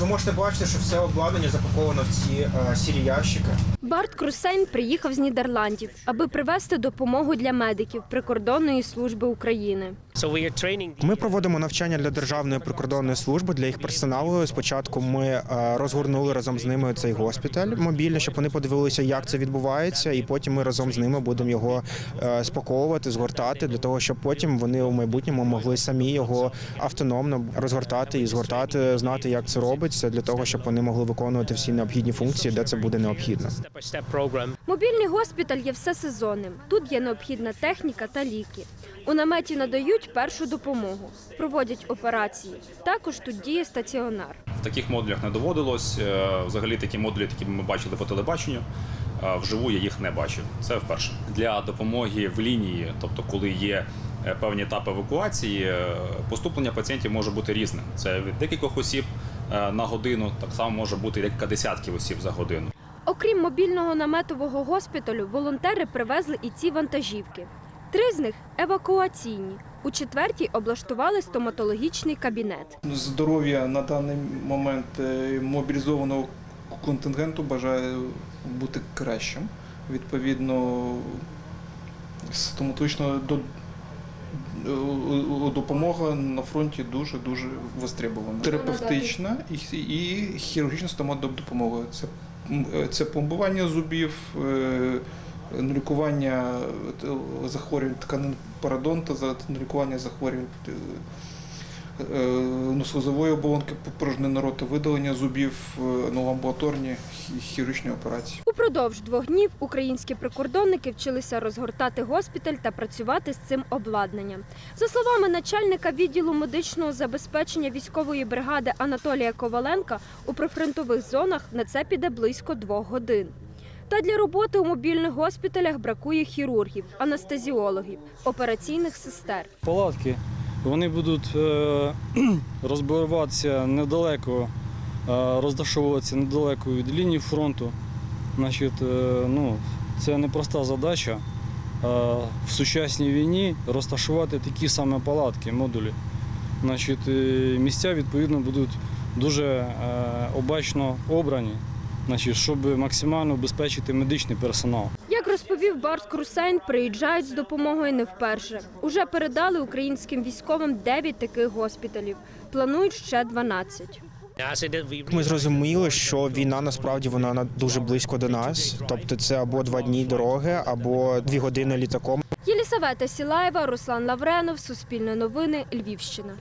Ви можете бачити, що все обладнання запаковано в ці е, сірі ящики. Барт Крусейн приїхав з Нідерландів, аби привезти допомогу для медиків прикордонної служби України. So we are training Ми проводимо навчання для державної прикордонної служби для їх персоналу. Спочатку ми е, розгорнули разом з ними цей госпіталь мобільний, щоб вони подивилися, як це відбувається, і потім ми разом з ними будемо його е, спаковувати, згортати для того, щоб потім вони у майбутньому могли самі його автономно розгортати і згортати, знати, як це робиться, для того, щоб вони могли виконувати всі необхідні функції, де це буде необхідно. Мобільний госпіталь є всесезонним. Тут є необхідна техніка та ліки. У наметі надають першу допомогу, проводять операції. Також тут діє стаціонар. В таких модулях не доводилось. Е, Взагалі такі модулі, які ми бачили по телебаченню. е, Вживу я їх не бачив. Це вперше. Для допомоги в лінії, тобто коли є е, певні етапи евакуації, поступлення пацієнтів може бути різним. Це від декількох осіб на годину, так само може бути декілька десятків осіб за годину. Окрім мобільного наметового госпіталю, волонтери привезли і ці вантажівки. Три з них евакуаційні. У четвертій облаштували стоматологічний кабінет. Здоров'я на даний момент е, мобілізованого контингенту бажає бути кращим. Відповідно, стоматологічна е, допомога на фронті дуже дуже востребована. Терапевтична і, хірургічна стоматодопомога. Це, е, це пломбування зубів, лікування е, захворювань тканин парадонта, за- лікування захворювань е, е, носозової оболонки порожнини рота, видалення зубів, е, амбулаторні хірургічні операції. Упродовж двох днів українські прикордонники вчилися розгортати госпіталь та працювати з цим обладнанням. За словами начальника відділу медичного забезпечення військової бригади Анатолія Коваленка, у прифронтових зонах на це піде близько двох годин. Та для роботи у мобільних госпіталях бракує хірургів, анестезіологів, операційних сестер. палатки. Вони будуть е, розбиватися недалеко, е, розташовуватися недалеко від лінії фронту. Значить, е, ну, це непроста задача в сучасній війні розташувати такі саме палатки, модулі. Значить, місця відповідно будуть дуже обачно обрані, значить, щоб максимально обезпечити медичний персонал. Як розповів Барт Крусейн, приїжджають з допомогою не вперше. Уже передали українським військовим 9 таких госпіталів. Планують ще 12. As it is, we Ми зрозуміли, що війна насправді вона на- дуже близько до нас. Тобто, це або два дні дороги, або дві години літаком. Єлісавета Сілаєва, Руслан Лавренов, Суспільне новини, Львівщина.